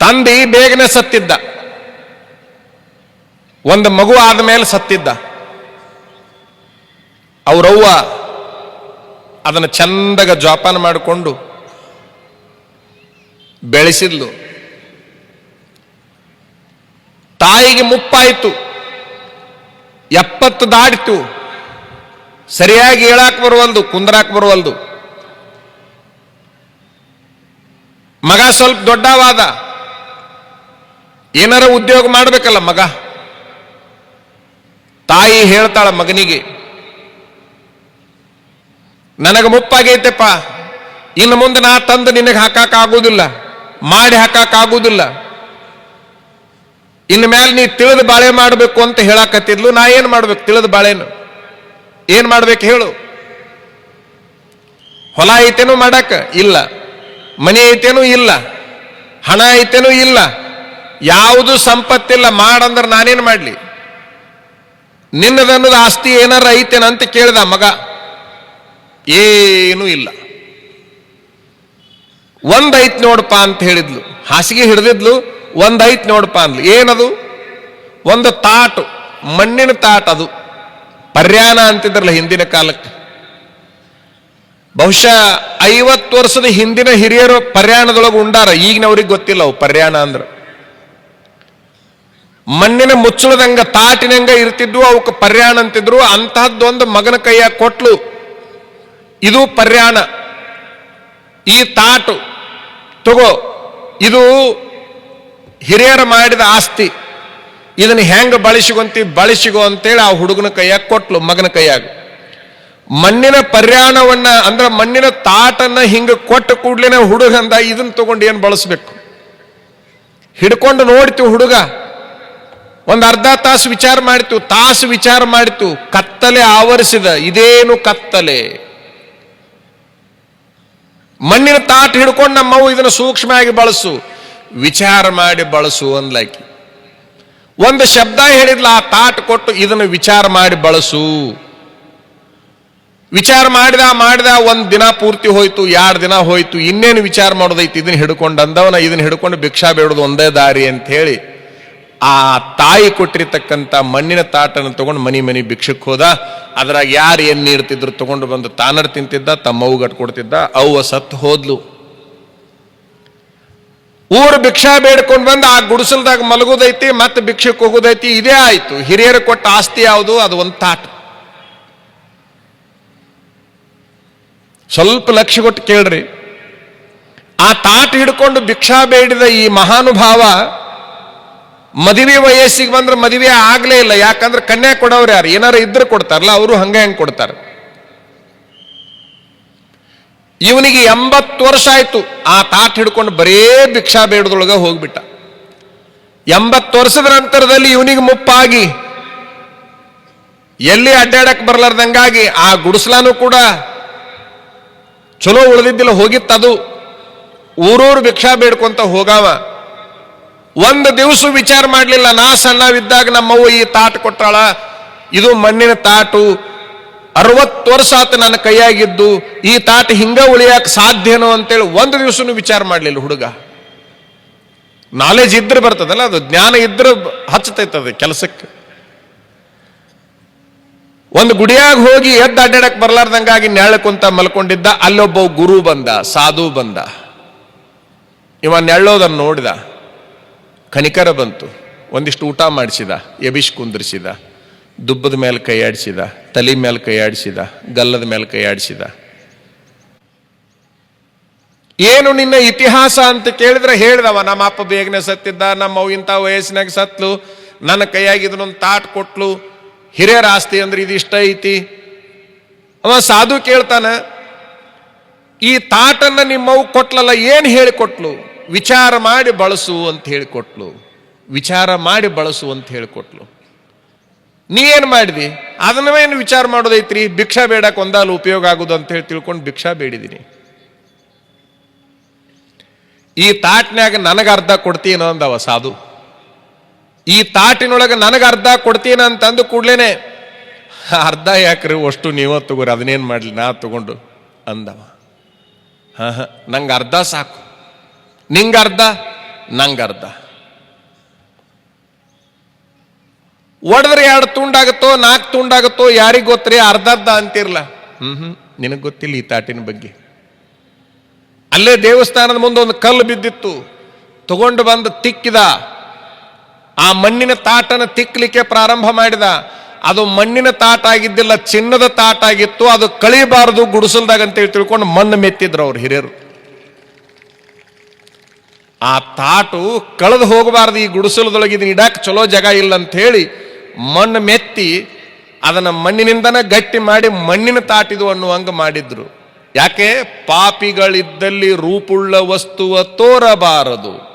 ತಂದಿ ಬೇಗನೆ ಸತ್ತಿದ್ದ. ಒಂದು ಮಗು ಆದ ಮೇಲೆ ಸತ್ತಿದ್ದ. ಅವರವ್ವ ಅದನ್ನು ಚಂದಗ ಜೋಪಾನ ಮಾಡಿಕೊಂಡು ಬೆಳೆಸಿದ್ಲು. ತಾಯಿಗೆ ಮುಪ್ಪಾಯಿತು. ಎಪ್ಪತ್ತು ದಾಟಿತು. ಸರಿಯಾಗಿ ಹೇಳಾಕ್ ಬರುವಲ್ದು, ಕುಂದ್ರಾಕ್ ಬರುವಲ್ದು. ಮಗ ಸ್ವಲ್ಪ ದೊಡ್ಡವಾದ. ಏನಾರ ಉದ್ಯೋಗ ಮಾಡಬೇಕಲ್ಲ ಮಗ. ತಾಯಿ ಹೇಳ್ತಾಳ ಮಗನಿಗೆ, ನನಗೆ ಮುಪ್ಪಾಗೈತೆಪ್ಪ, ಇನ್ನು ಮುಂದೆ ನಾ ತಂದು ನಿನಗೆ ಹಾಕಕ ಆಗುದಿಲ್ಲ, ಮಾಡಿ ಹಾಕಕ ಆಗುದಿಲ್ಲ. ಇನ್ನು ಮೇಲೆ ನೀ ತಿಳಿದ ಬಾಳೆ ಮಾಡಬೇಕು ಅಂತ ಹೇಳಕತ್ತಿದ್ಲು, ನಾ ಏನ್ ಮಾಡ್ಬೇಕು ತಿಳಿದ ಬಾಳೆನು? ಏನ್ ಮಾಡ್ಬೇಕು ಹೇಳು. ಹೊಲ ಐತೇನು ಮಾಡಾಕ ಇಲ್ಲ, ಮನೆ ಐತೇನು ಇಲ್ಲ, ಹಣ ಐತೇನು ಇಲ್ಲ. ಯಾವುದು ಸಂಪತ್ತಿಲ್ಲ ಮಾಡಂದ್ರೆ ನಾನೇನು ಮಾಡಲಿ? ನಿನ್ನದನ್ನದ ಆಸ್ತಿ ಏನಾರ ಐತೇನಂತ ಕೇಳ್ದ ಮಗ. ಏನೂ ಇಲ್ಲ. ಒಂದೈತ್ ನೋಡಪ್ಪ ಅಂತ ಹೇಳಿದ್ಲು. ಹಾಸಿಗೆ ಹಿಡಿದಿದ್ಲು, ಒಂದೈತ್ ನೋಡಪ್ಪ ಅಂದ್ಲು. ಏನದು? ಒಂದು ತಾಟು, ಮಣ್ಣಿನ ತಾಟ್ ಅದು. ಪರ್ಯಾಣ ಅಂತಿದ್ರಲ್ಲ ಹಿಂದಿನ ಕಾಲಕ್ಕೆ. ಬಹುಶಃ ಐವತ್ತು ವರ್ಷದ ಹಿಂದಿನ ಹಿರಿಯರು ಪರ್ಯಾಣದೊಳಗೆ ಉಂಡಾರ. ಈಗಿನವ್ರಿಗೆ ಗೊತ್ತಿಲ್ಲ ಅವು ಪರ್ಯಾಣ ಅಂದ್ರೆ. ಮಣ್ಣಿನ ಮುಚ್ಚಳದಂಗ, ತಾಟಿನಂಗ ಇರ್ತಿದ್ವು ಅವಕ್ಕೆ ಪರ್ಯಾಣ ಅಂತಿದ್ರು ಅಂತಹದ್ದೊಂದು ಮಗನ ಕೈಯ ಕೊಟ್ಲು. ಇದು ಪರ್ಯಾಣ. ಈ ತಾಟು, ತಗೋ, ಇದು ಹಿರಿಯರ ಮಾಡಿದ ಆಸ್ತಿ. ಇದನ್ನು ಹೆಂಗೆ ಬಳಸಿಕೊಂತಿ ಬಳಸಿಗೋ ಅಂತೇಳಿ ಆ ಹುಡುಗನ ಕೈಯಾಗ ಕೊಟ್ಲು, ಮಗನ ಕೈಯಾಗ. ಮಣ್ಣಿನ ಪರ್ಯಾಣವನ್ನ, ಅಂದ್ರ ಮಣ್ಣಿನ ತಾಟನ್ನ ಹಿಂಗ ಕೊಟ್ಟ ಕೂಡ್ಲಿನ ಹುಡುಗಂದ ಇದನ್ನ ತಗೊಂಡು ಏನು ಬಳಸ್ಬೇಕು? ಹಿಡ್ಕೊಂಡು ನೋಡ್ತೀವಿ ಹುಡುಗ. ಒಂದು ಅರ್ಧ ತಾಸು ವಿಚಾರ ಮಾಡ್ತು, ತಾಸು ವಿಚಾರ ಮಾಡಿತು, ಕತ್ತಲೆ ಆವರಿಸಿದ, ಇದೇನು ಕತ್ತಲೆ? ಮಣ್ಣಿನ ತಾಟ್ ಹಿಡ್ಕೊಂಡು ನಮ್ಮವು ಇದನ್ನು ಸೂಕ್ಷ್ಮವಾಗಿ ಬಳಸು, ವಿಚಾರ ಮಾಡಿ ಬಳಸು ಅಂದ್ಲಾಕಿ. ಒಂದು ಶಬ್ದ ಹೇಳಿದ್ಲ, ಆ ತಾಟ್ ಕೊಟ್ಟು ಇದನ್ನು ವಿಚಾರ ಮಾಡಿ ಬಳಸು. ವಿಚಾರ ಮಾಡಿದ ಮಾಡಿದ, ಒಂದು ದಿನ ಪೂರ್ತಿ ಹೋಯ್ತು ಎರಡು ದಿನ ಹೋಯ್ತು, ಇನ್ನೇನು ವಿಚಾರ ಮಾಡೋದೈತಿ, ಇದನ್ನ ಹಿಡ್ಕೊಂಡು ಅಂದವನ, ಇದನ್ನ ಹಿಡ್ಕೊಂಡು ಭಿಕ್ಷಾ ಬೇಡೋದು ಒಂದೇ ದಾರಿ ಅಂತ ಹೇಳಿ ಆ ತಾಯಿ ಕೊಟ್ಟಿರ್ತಕ್ಕಂಥ ಮಣ್ಣಿನ ತಾಟನ್ನು ತಗೊಂಡು ಮನಿ ಮನಿ ಭಿಕ್ಷಕ್ಕೆ ಹೋದ. ಅದ್ರಾಗ ಯಾರು ಏನು ನೀಡ್ತಿದ್ರು ತಗೊಂಡು ಬಂದು ತಾನರ್ ತಿಂತಿದ್ದ, ತಮ್ಮ ಗಟ್ ಕೊಡ್ತಿದ್ದ, ಅವ್ವ ಸತ್ತು ಹೋದ್ಲು. ಊರು ಭಿಕ್ಷಾ ಬೇಡ್ಕೊಂಡು ಬಂದು ಆ ಗುಡಿಸಲ್ದಾಗ ಮಲಗುದೈತಿ, ಮತ್ತೆ ಭಿಕ್ಷಕ್ಕೆ ಹೋಗುದೈತಿ, ಇದೇ ಆಯ್ತು. ಹಿರಿಯರು ಕೊಟ್ಟ ಆಸ್ತಿ ಯಾವುದು? ಅದು ಒಂದು ತಾಟ. ಸ್ವಲ್ಪ ಲಕ್ಷ್ಯ ಕೊಟ್ಟು ಕೇಳ್ರಿ. ಆ ತಾಟ್ ಹಿಡ್ಕೊಂಡು ಭಿಕ್ಷಾ ಬೇಡಿದ ಈ ಮಹಾನುಭಾವ ಮದುವೆ ವಯಸ್ಸಿಗೆ ಬಂದ್ರೆ ಮದುವೆ ಆಗ್ಲೇ ಇಲ್ಲ. ಯಾಕಂದ್ರೆ ಕನ್ಯಾ ಕೊಡೋರು ಯಾರು? ಏನಾರ ಇದ್ರೆ ಕೊಡ್ತಾರಲ್ಲ, ಅವರು ಹಂಗೆ ಹೆಂಗೆ ಕೊಡ್ತಾರೆ. ಇವನಿಗೆ ಎಂಬತ್ತು ವರ್ಷ ಆಯ್ತು. ಆ ತಾಟ್ ಹಿಡ್ಕೊಂಡು ಬರೇ ಭಿಕ್ಷಾ ಬೇಡದೊಳಗೆ ಹೋಗ್ಬಿಟ್ಟ. ಎಂಬತ್ತು ವರ್ಷದ ನಂತರದಲ್ಲಿ ಇವನಿಗೆ ಮುಪ್ಪಾಗಿ. ಎಲ್ಲಿ ಅಡ್ಡಾಡಕ್ ಬರ್ಲಾರ್ದಂಗಾಗಿ ಆ ಗುಡಿಸ್ಲಾನು ಕೂಡ ಚಲೋ ಉಳಿದಿದ್ದಿಲ್ಲ, ಹೋಗಿತ್ತದು. ಊರೂರು ಭಿಕ್ಷಾ ಬೇಡ್ಕೊಂತ ಹೋಗಾವ. ಒಂದು ದಿವಸ ವಿಚಾರ ಮಾಡಲಿಲ್ಲ. ನಾ ಸಣ್ಣವಿದ್ದಾಗ ನಮ್ಮವ್ವ ಈ ತಾಟ್ ಕೊಟ್ಟಾಳ. ಇದು ಮಣ್ಣಿನ ತಾಟು. ಅರವತ್ತು ವರ್ಷ ಆತ ನನ್ನ ಕೈಯಾಗಿದ್ದು. ಈ ತಾಟ ಹಿಂಗ ಉಳಿಯಾಕ ಸಾಧ್ಯನೋ ಅಂತೇಳಿ ಒಂದು ದಿವಸನೂ ವಿಚಾರ ಮಾಡಲಿಲ್ಲ ಹುಡುಗ. ನಾಲೆಜ್ ಇದ್ರೆ ಬರ್ತದಲ್ಲ, ಅದು ಜ್ಞಾನ ಇದ್ರೆ ಹಚ್ಚತೈತದ ಕೆಲಸಕ್ಕೆ. ಒಂದು ಗುಡಿಯಾಗ ಹೋಗಿ ಎದ್ದು ಅಡ್ಡಾಡಕ್ ಬರ್ಲಾರ್ದಂಗಾಗಿ ನೆರಳು ಕುಂತ ಮಲ್ಕೊಂಡಿದ್ದ. ಅಲ್ಲೊಬ್ಬ ಗುರು ಬಂದ, ಸಾಧು ಬಂದ. ಇವ ನೆಳ್ಳೋದನ್ನು ನೋಡಿದ. ಕನಿಕರ ಬಂತು. ಒಂದಿಷ್ಟು ಊಟ ಮಾಡಿಸಿದ ಎಬಿಶ್ ಕುಂದ್ರಿಸಿದ, ದುಬ್ಬದ ಮೇಲೆ ಕೈ ಆಡಿಸಿದ ತಲೆ ಮೇಲೆ ಕೈಯಾಡಿಸಿದ, ಗಲ್ಲದ ಮೇಲೆ ಕೈಯಾಡಿಸಿದ. ಏನು ನಿನ್ನ ಇತಿಹಾಸ ಅಂತ ಕೇಳಿದ್ರೆ ಹೇಳಿದವ, ನಮ್ಮ ಅಪ್ಪ ಬೇಗನೆ ಸತ್ತಿದ್ದ, ನಮ್ಮ ಇಂಥ ವಯಸ್ಸಿನಾಗ ಸತ್ಲು, ನನ್ನ ಕೈಯಾಗಿ ಇದನ್ನೊಂದು ತಾಟ್ ಕೊಟ್ಲು. ಹಿರಿಯರ ಆಸ್ತಿ ಅಂದ್ರೆ ಇದಿಷ್ಟ ಐತಿ. ಅವ ಸಾಧು ಕೇಳ್ತಾನ, ಈ ತಾಟನ್ನ ನಿಮ್ಮವು ಕೊಟ್ಲಲ್ಲ, ಏನು ಹೇಳಿಕೊಟ್ಲು? ವಿಚಾರ ಮಾಡಿ ಬಳಸು ಅಂತ ಹೇಳಿಕೊಟ್ಲು. ವಿಚಾರ ಮಾಡಿ ಬಳಸು ಅಂತ ಹೇಳಿಕೊಟ್ಲು. ನೀ ಏನು ಮಾಡಿದಿ? ಅದನ್ನೇನು ವಿಚಾರ ಮಾಡೋದೈತ್ರಿ? ಭಿಕ್ಷಾ ಬೇಡಕ್ಕೆ ಒಂದಾಲು ಉಪಯೋಗ ಆಗುದು ಅಂತ ಹೇಳಿ ತಿಳ್ಕೊಂಡು ಭಿಕ್ಷಾ ಬೇಡಿದ್ದೀನಿ ಈ ತಾಟ್ನ್ಯಾಗ ನನಗೆ ಅರ್ಧ ಕೊಡ್ತೀನೋ ಅಂದವ ಸಾಧು. ಈ ತಾಟಿನೊಳಗೆ ನನಗೆ ಅರ್ಧ ಕೊಡ್ತೀನ ಅಂತಂದು ಕೂಡ್ಲೇನೆ, ಅರ್ಧ ಯಾಕ್ರಿ? ಅಷ್ಟು ನೀವ ತಗೋರಿ, ಅದನ್ನೇನು ಮಾಡಲಿ? ನಾ ತಗೊಂಡು, ಅಂದವ. ಹಾಂ ಹಾಂ, ನಂಗೆ ಅರ್ಧ ಸಾಕು. ನಿಂಗೆ ಅರ್ಧ ನಂಗರ್ಧ. ಒಡೆದ್ರೆ ಎರಡು ತುಂಡಾಗುತ್ತೋ, ನಾಲ್ಕು ತುಂಡಾಗುತ್ತೋ, ಯಾರಿಗೆ ಗೊತ್ತ್ರಿ? ಅರ್ಧ ಅರ್ಧ ಅಂತಿರ್ಲ. ಹ್ಮ್ ಹ್ಮ್ ನಿನಗೆ ಗೊತ್ತಿಲ್ಲ ಈ ತಾಟಿನ ಬಗ್ಗೆ. ಅಲ್ಲೇ ದೇವಸ್ಥಾನದ ಮುಂದೆ ಒಂದು ಕಲ್ಲು ಬಿದ್ದಿತ್ತು. ತಗೊಂಡು ಬಂದು ತಿಕ್ಕಿದ. ಆ ಮಣ್ಣಿನ ತಾಟನ ತಿಕ್ಕಲಿಕ್ಕೆ ಪ್ರಾರಂಭ ಮಾಡಿದ. ಅದು ಮಣ್ಣಿನ ತಾಟ ಆಗಿದ್ದಿಲ್ಲ ಚಿನ್ನದ ತಾಟ ಆಗಿತ್ತು ಅದು ಕಳಿಬಾರದು ಗುಡಿಸಲ್ದಾಗ ಅಂತೇಳಿ ತಿಳ್ಕೊಂಡು ಮಣ್ಣು ಮೆತ್ತಿದ್ರು ಅವ್ರು ಹಿರಿಯರು. ಆ ತಾಟು ಕಳೆದು ಹೋಗಬಾರದು, ಈ ಗುಡಿಸಲದೊಳಗೆ ಇದನ್ನ ಇಡಕ್ಕೆ ಚಲೋ ಜಾಗ ಇಲ್ಲ ಅಂತ ಹೇಳಿ ಮಣ್ಣು ಮೆತ್ತಿ ಅದನ್ನು ಮಣ್ಣಿನಿಂದನೇ ಗಟ್ಟಿ ಮಾಡಿ ಮಣ್ಣಿನ ತಾಟಿದು ಅನ್ನುವಂಗೆ ಮಾಡಿದ್ರು. ಯಾಕೆ? ಪಾಪಿಗಳಿದ್ದಲ್ಲಿ ರೂಪುಳ್ಳ ವಸ್ತುವ ತೋರಬಾರದು.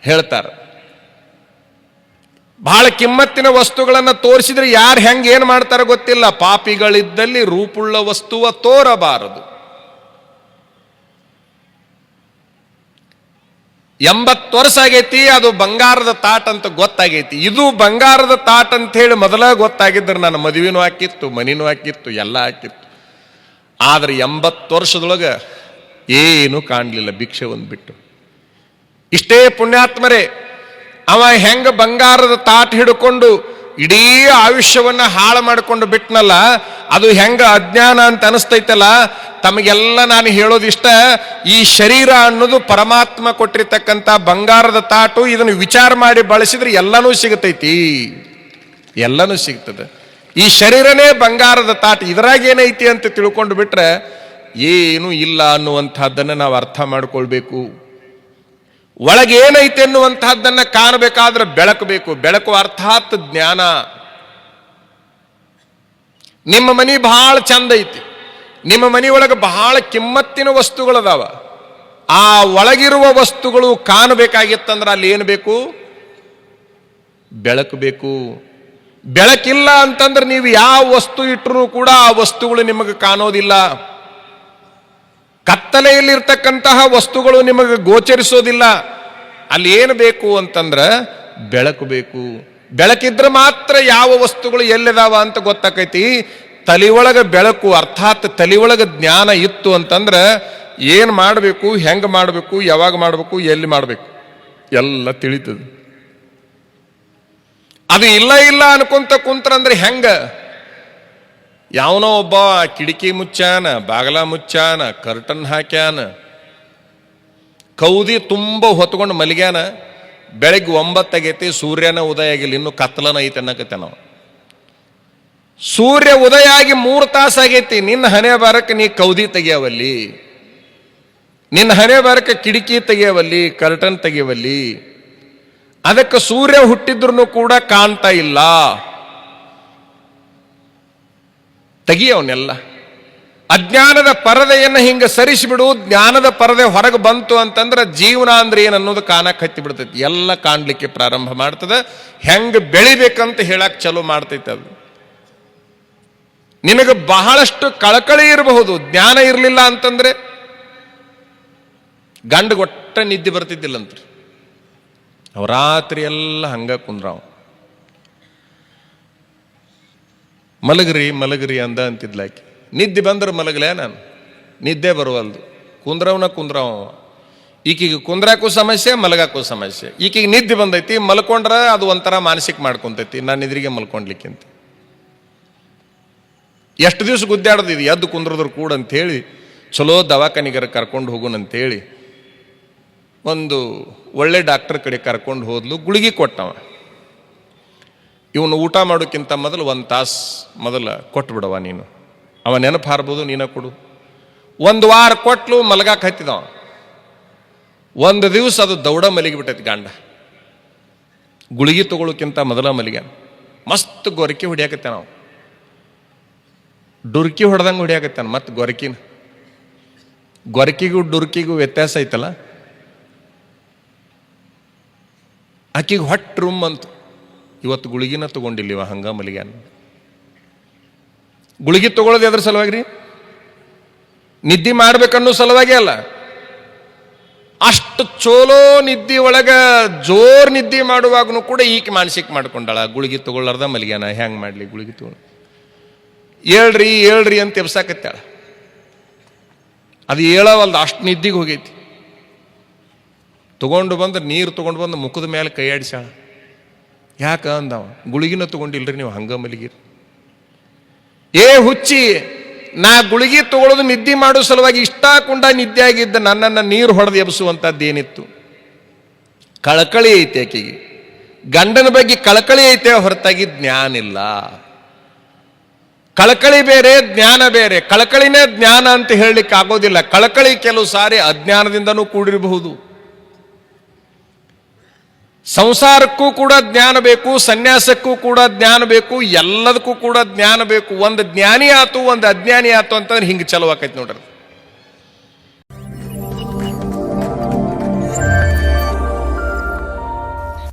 ಹೇಳ್ತಾರೆ. ಬಹಳ ಕಿಮ್ಮತ್ತಿನ ವಸ್ತುಗಳನ್ನು ತೋರಿಸಿದ್ರೆ ಯಾರು ಹೆಂಗೆ ಏನು ಮಾಡ್ತಾರೋ ಗೊತ್ತಿಲ್ಲ. ಪಾಪಿಗಳಿದ್ದಲ್ಲಿ ರೂಪುಳ್ಳ ವಸ್ತುವ ತೋರಬಾರದು. ಎಂಬತ್ತು ವರ್ಷ ಆಗೈತಿ, ಅದು ಬಂಗಾರದ ತಾಟ್ ಅಂತ ಗೊತ್ತಾಗೈತಿ. ಇದು ಬಂಗಾರದ ತಾಟ್ ಅಂತ ಹೇಳಿ ಮೊದಲ ಗೊತ್ತಾಗಿದ್ರೆ ನನ್ನ ಮದುವೆನೂ ಹಾಕಿತ್ತು, ಮನಿನೂ ಹಾಕಿತ್ತು, ಎಲ್ಲ ಹಾಕಿತ್ತು. ಆದ್ರೆ ಎಂಬತ್ತು ವರ್ಷದೊಳಗೆ ಏನು ಕಾಣಲಿಲ್ಲ, ಭಿಕ್ಷೆ ಒಂದು ಬಿಟ್ಟು ಇಷ್ಟೇ ಪುಣ್ಯಾತ್ಮರೇ, ಅವ ಹೆಂಗ ಬಂಗಾರದ ತಾಟ್ ಹಿಡ್ಕೊಂಡು ಇಡೀ ಆಯುಷ್ಯವನ್ನ ಹಾಳು ಮಾಡಿಕೊಂಡು ಬಿಟ್ನಲ್ಲ, ಅದು ಹೆಂಗ ಅಜ್ಞಾನ ಅಂತ ಅನಿಸ್ತೈತಲ್ಲ? ತಮಗೆಲ್ಲ ನಾನು ಹೇಳೋದಿಷ್ಟ ಈ ಶರೀರ ಅನ್ನೋದು ಪರಮಾತ್ಮ ಕೊಟ್ಟಿರ್ತಕ್ಕಂಥ ಬಂಗಾರದ ತಾಟು, ಇದನ್ನು ವಿಚಾರ ಮಾಡಿ ಬಳಸಿದ್ರೆ ಎಲ್ಲನೂ ಸಿಗತೈತಿ. ಎಲ್ಲನೂ ಸಿಗ್ತದೆ. ಈ ಶರೀರನೇ ಬಂಗಾರದ ತಾಟು ಇದರಾಗೇನೈತಿ ಅಂತ ತಿಳ್ಕೊಂಡು ಬಿಟ್ರೆ, ಏನೂ ಇಲ್ಲ ಅನ್ನುವಂಥದ್ದನ್ನು ನಾವು ಅರ್ಥ ಮಾಡ್ಕೊಳ್ಬೇಕು. ಒಳಗೆ ಎನ್ನುವಂತಹದ್ದನ್ನು ಕಾಣಬೇಕಾದ್ರೆ ಬೆಳಕು ಬೇಕು ಬೆಳಕು ಅರ್ಥಾತ್ ಜ್ಞಾನ. ನಿಮ್ಮ ಮನೆ ಬಹಳ ಚಂದ ಐತಿ. ನಿಮ್ಮ ಮನಿ ಒಳಗೆ ಬಹಳ ಕಿಮ್ಮತ್ತಿನ ವಸ್ತುಗಳದಾವ ಆ ಒಳಗಿರುವ ವಸ್ತುಗಳು ಕಾಣಬೇಕಾಗಿತ್ತಂದ್ರೆ ಅಲ್ಲಿ ಏನು ಬೇಕು? ಬೆಳಕು ಬೇಕು. ಬೆಳಕಿಲ್ಲ ಅಂತಂದ್ರೆ ನೀವು ಯಾವ ವಸ್ತು ಇಟ್ಟರೂ ಕೂಡ ಆ ವಸ್ತುಗಳು ನಿಮಗೆ ಕಾಣೋದಿಲ್ಲ. ಕತ್ತಲೆಯಲ್ಲಿರ್ತಕ್ಕಂತಹ ವಸ್ತುಗಳು ನಿಮಗೆ ಗೋಚರಿಸೋದಿಲ್ಲ. ಅಲ್ಲಿ ಏನು ಬೇಕು ಅಂತಂದ್ರೆ ಬೆಳಕು ಬೇಕು. ಬೆಳಕಿದ್ರೆ ಮಾತ್ರ ಯಾವ ವಸ್ತುಗಳು ಎಲ್ಲಿದಾವ ಅಂತ ಗೊತ್ತಾಕೈತಿ. ತಲಿಯೊಳಗೆ ಬೆಳಕು ಅರ್ಥಾತ್ ತಲಿಯೊಳಗೆ ಜ್ಞಾನ ಇತ್ತು ಅಂತಂದ್ರೆ ಏನು ಮಾಡಬೇಕು, ಹೆಂಗೆ ಮಾಡಬೇಕು, ಯಾವಾಗ ಮಾಡಬೇಕು, ಎಲ್ಲಿ ಮಾಡಬೇಕು. ಎಲ್ಲ ತಿಳಿತದೆ. ಅದು ಇಲ್ಲ ಇಲ್ಲ ಅನ್ಕೊಂತ ಕುಂತ್ರಂದ್ರೆ ಹೆಂಗ? ಯಾವನೋ ಒಬ್ಬ ಕಿಟಕಿ ಮುಚ್ಚಾನ, ಬಾಗಲ ಮುಚ್ಚಾನ ಕರ್ಟನ್ ಹಾಕ್ಯಾನ, ಕೌದಿ ತುಂಬ ಹೊತ್ಕೊಂಡು ಮಲಗ್ಯಾನ, ಬೆಳಗ್ಗೆ ಒಂಬತ್ತಾಗೈತಿ ಸೂರ್ಯನ ಉದಯ ಆಗಿಲ್ಲ, ಇನ್ನು ಕತ್ತಲನ ಐತೆ ಅನ್ನಕತ್ತೆ ನಾವು ಸೂರ್ಯ ಉದಯ ಆಗಿ ಮೂರು ತಾಸು ಆಗೈತಿ, ನಿನ್ನ ಹಣೆ ಬಾರಕ್ಕೆ ನೀ ಕೌದಿ ತೆಗಿಯವಲ್ಲಿ, ನಿನ್ನ ಹಣೆ ಬಾರಕ್ಕೆ ಕಿಟಕಿ ತೆಗಿಯವಲ್ಲಿ ಕರ್ಟನ್ ತೆಗೆಯವಲ್ಲಿ, ಅದಕ್ಕೆ ಸೂರ್ಯ ಹುಟ್ಟಿದ್ರು ಕೂಡ ಕಾಣ್ತಾ ಇಲ್ಲ. ತೆಗಿ ಅವನ್ನೆಲ್ಲ ಅಜ್ಞಾನದ ಪರದೆಯನ್ನು ಹಿಂಗೆ ಸರಿಸಿಬಿಡು, ಜ್ಞಾನದ ಪರದೆ ಹೊರಗೆ ಬಂತು ಅಂತಂದ್ರೆ ಜೀವನ ಅಂದ್ರೆ ಏನು ಅನ್ನೋದು ಕಾಣಕ್ಕೆ ಹತ್ತಿ ಬಿಡ್ತೈತಿ. ಎಲ್ಲ ಕಾಣಲಿಕ್ಕೆ ಪ್ರಾರಂಭ ಮಾಡ್ತದೆ. ಹೆಂಗೆ ಬೆಳಿಬೇಕಂತ ಹೇಳಕ್ಕೆ ಚಲೋ ಮಾಡ್ತೈತೆ ಅದು. ನಿನಗೆ ಬಹಳಷ್ಟು ಕಳಕಳಿ ಇರಬಹುದು, ಜ್ಞಾನ ಇರಲಿಲ್ಲ ಅಂತಂದ್ರೆ ಗಂಡ ಒಟ್ಟ ನಿದ್ದೆ ಬರ್ತಿದ್ದಿಲ್ಲಂತ್ರಿ. ಅವರಾತ್ರಿ ಎಲ್ಲ ಹಂಗ ಕುಂದ್ರಾವ್. ಮಲಗ್ರಿ ಮಲಗ್ರಿ ಅಂದ ಅಂತಿದ್ಲಾಕಿ ನಿದ್ದೆ ಬಂದ್ರೆ ಮಲಗಲೇ ನಾನು. ನಿದ್ದೆ ಬರುವಲ್ದು. ಕುಂದ್ರವನ ಕುಂದ್ರವ. ಈಕಿಗೆ ಕುಂದ್ರಾಕೂ ಸಮಸ್ಯೆ, ಮಲಗಾಕೋ ಸಮಸ್ಯೆ. ಈಕಿಗೆ ನಿದ್ದೆ ಬಂದೈತಿ, ಮಲ್ಕೊಂಡ್ರೆ ಅದು ಒಂಥರ ಮಾನಸಿಕ ಮಾಡ್ಕೊಂತೈತಿ. ನಾನು ಇದ್ರಿಗೆ ಮಲ್ಕೊಂಡ್ಲಿಕ್ಕಿಂತ. ಎಷ್ಟು ದಿವಸ ಇದು, ಎದ್ದು ಕುಂದ್ರದ್ರು ಕೂಡ ಅಂತೇಳಿ ಚಲೋ ದವಾಖಾನಿಗರ ಕರ್ಕೊಂಡು ಹೋಗೋಣ ಅಂತೇಳಿ ಒಂದು ಒಳ್ಳೆ ಡಾಕ್ಟರ್ ಕಡೆ ಕರ್ಕೊಂಡು ಹೋದ್ಲು, ಗುಳಿಗೆ ಕೊಟ್ಟವ. ಇವನು ಊಟ ಮಾಡೋಕ್ಕಿಂತ ಮೊದಲು ಒಂದು ತಾಸು ಮೊದಲು ಕೊಟ್ಬಿಡವ ನೀನು. ಅವ ನೆನಪು ಹಾರ್ಬೋದು, ನೀನ ಕೊಡು. ಒಂದು ವಾರ ಕೊಟ್ಲು ಮಲಗಾಕ್ ಹತ್ತಿದವ. ಒಂದು ದಿವಸ ಅದು ದೌಡ ಮಲಗಿಬಿಟ್ಟೈತಿ ಗಂಡ. ಗುಳಿಗೆ ತಗೊಳ್ಳೋಕ್ಕಿಂತ ಮೊದಲ ಮಲಿಗೆ ಮಸ್ತ್ ಗೊರಕಿ ಹೊಡಿಯಾಕತ್ತೆ ನಾವು. ಡುರ್ಕಿ ಹೊಡೆದಂಗೆ ಹೊಡಿಯಾಕತ್ತಾನ ಮತ್ತೆ ಗೊರಕಿನ. ಗೊರಕಿಗೂ ಡುರ್ಕಿಗೂ ವ್ಯತ್ಯಾಸ ಐತಲ್ಲ? ಆಕಿಗೆ ಹೊಟ್ಟೆ ರೂಮ್ ಅಂತು. ಇವತ್ತು ಗುಳಿಗಿನ ತಗೊಂಡಿಲ್ಲ ಇವ ಹಂಗ ಮಲಿಗ್ಯಾನ ಗುಳಿಗೆ ತಗೊಳ್ಳೋದು ಎದ್ರ ಸಲುವಾಗಿ ರೀ? ನಿದ್ದೆ ಮಾಡ್ಬೇಕನ್ನೋ ಸಲುವಾಗಿ ಅಲ್ಲ. ಅಷ್ಟು ಚೋಲೋ ನಿದ್ದೆ ಒಳಗ ಜೋರ್ ನಿದ್ದೆ ಮಾಡುವಾಗನು ಕೂಡ ಈಕೆ ಮಾನಸಿಕ ಮಾಡ್ಕೊಂಡಾಳ. ಗುಳಿಗೆ ತಗೊಳ್ಳಾರ್ದ ಮಲಿಗ್ಯಾನ ಹೆಂಗ್ ಮಾಡ್ಲಿ ಗುಳಿಗೆ ತಗೊಳ್ಳಿ ಹೇಳ್ರಿ ಹೇಳ್ರಿ ಅಂತ ಎಬ್ಸಾಕತ್ತಾಳ. ಅದು ಹೇಳವಲ್ದು, ಅಷ್ಟು ನಿದ್ದಿಗೆ ಹೋಗೈತಿ. ತಗೊಂಡು ಬಂದು ನೀರು ತಗೊಂಡು ಬಂದು ಮುಖದ ಮೇಲೆ ಕೈ ಆಡಿಸ್ಯಾಳ ಯಾಕ ಅಂದವ? ಗುಳಿಗಿನ ತಗೊಂಡಿಲ್ರಿ ನೀವು ಹಂಗ ಮಲಗಿರಿ. ಏ ಹುಚ್ಚಿ, ನಾ ಗುಳಿಗೆ ತಗೊಳ್ಳೋದು ನಿದ್ದೆ ಮಾಡೋ ಸಲುವಾಗಿ ಇಷ್ಟ ಕುಂಡ ನಿದ್ದೆ ಆಗಿದ್ದ ನನ್ನನ್ನು ನೀರು ಹೊಡೆದು ಎಬ್ಸುವಂಥದ್ದು ಏನಿತ್ತು ಕಳಕಳಿ ಐತೆ ಆಕೆಗೆ. ಗಂಡನ ಬಗ್ಗೆ ಕಳಕಳಿ ಐತೆ ಹೊರತಾಗಿ ಜ್ಞಾನ ಇಲ್ಲ ಕಳಕಳಿ ಬೇರೆ, ಜ್ಞಾನ ಬೇರೆ. ಕಳಕಳಿನೇ ಜ್ಞಾನ ಅಂತ ಹೇಳಲಿಕ್ಕೆ ಆಗೋದಿಲ್ಲ ಕಳಕಳಿ ಕೆಲವು ಸಾರಿ ಅಜ್ಞಾನದಿಂದನೂ ಕೂಡಿರಬಹುದು. ಸಂಸಾರಕ್ಕೂ ಕೂಡ ಜ್ಞಾನ ಬೇಕು, ಸನ್ಯಾಸಕ್ಕೂ ಕೂಡ ಜ್ಞಾನ ಬೇಕು, ಎಲ್ಲದಕ್ಕೂ ಕೂಡ ಜ್ಞಾನ ಬೇಕು. ಒಂದು ಜ್ಞಾನಿ ಆತು, ಒಂದು ಅಜ್ಞಾನಿ ಆತು ಅಂತಂದ್ರೆ ಹಿಂಗೆ ಚಲೋ ಆಕೈತಿ ನೋಡ್ರಿ